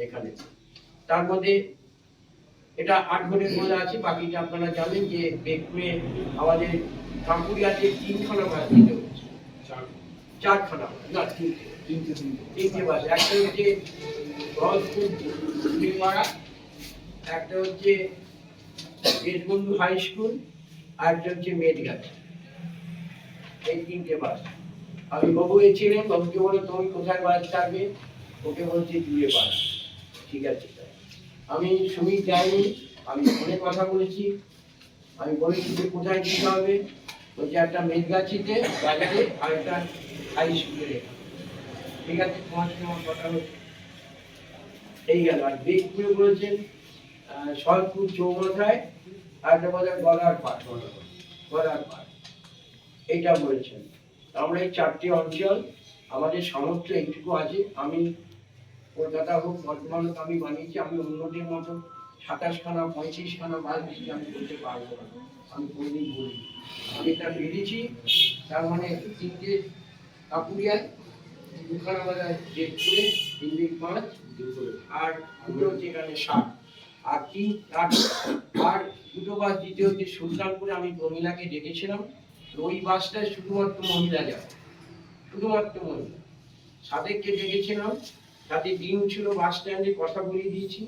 এখানে তার মধ্যে এটা আট ঘরের মধ্যে আছে বাকিটা আপনারা জানেন যে আমাদের তিনখানা বাস দিতে হচ্ছে। চারখানা না তিনটে। বাস একটা হচ্ছে নিমারা একটা হচ্ছে দেশবন্ধু হাই স্কুল আর একটা হচ্ছে মেটগাছ এই তিনটে বাস আমি বাবু এ ছিলেন বাবুকে বলে তুমি কোথায় বাস থাকবে? ওকে বলছি দূরে বাস ঠিক আছে আমি সুমিত যাইনি আমি ফোনে কথা বলেছি। আমি বলেছি যে কোথায় দিতে হবে বলছে একটা মেঘগাছিতে বাজারে আর একটা হাই স্কুলে ঠিক আছে তোমার সঙ্গে আমার কথা হচ্ছে এই গেল। আর বেগপুরে বলেছেন আহ, সয়পুর চৌমাথায় আর একটা বাজার গলার পাট গলার পাট এইটা বলেছেন। আমরা এই চারটি অঞ্চল আমাদের সামর্থ্য এইটুকু আছে। আমি কলকাতা হোক বর্তমান হোক আমি বানিয়েছি, আমি অন্যদের মতো সাতাশ খানা পঁয়ত্রিশ খানা মাল বেশি আমি করতে পারব না। আমি কোনদিন বলি আমি এটা পেরেছি তার মানে তিনটে কাপুরিয়ায় দুখানা বাজার জেটপুরে হিন্দি পাঁচ আর দুটো হচ্ছে এখানে সাত আর তিন আর দুটো বাস দ্বিতীয় হচ্ছে সুলতানপুরে, আমি প্রমিলাকে ডেকেছিলাম। ওই বাসটায় শুধুমাত্র মহিলা যাবে। শুধুমাত্র মহিলা। সাদেককে ডেকেছিলাম তাতে দিন ছিল বাস স্ট্যান্ডে কথা বলিয়ে দিয়েছি।